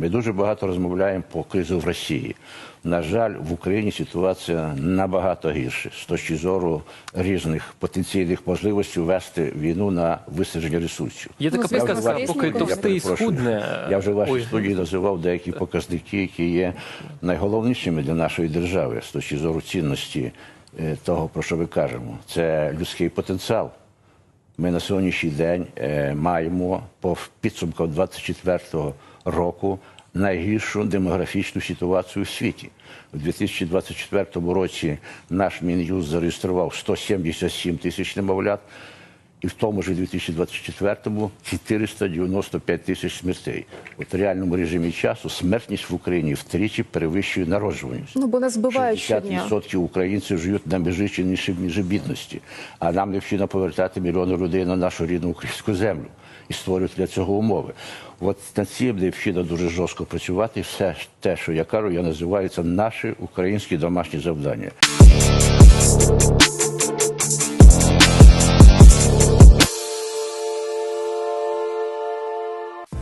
Ми дуже багато розмовляємо по кризу в Росії. На жаль, в Україні ситуація набагато гірша з точки зору різних потенційних можливостей ввести війну на висадження ресурсів. Є така Ну, приказка, поки я товстий схудне. Я вже в вашій студії називав деякі показники, які є найголовнішими для нашої держави з точки зору цінності е, того, про що ви кажемо. Це людський потенціал. Ми на сьогоднішній день е, маємо по підсумках 24-го року найгіршу демографічну ситуацію у світі. У 2024 році наш Мін'юз зареєстрував 177 тисяч немовлят, і в тому ж 2024-му 495 тисяч смертей. От в реальному режимі часу смертність в Україні втричі перевищує народжуваність. Ну, бо нас збивають щодня. 60% українців живуть на межі чи нижче межі бідності. А нам необхідно повертати мільйони людей на нашу рідну українську землю і створювати для цього умови. От над цим необхідно дуже жорстко працювати. Все те, що я кажу, я називаю це наші українські домашні завдання.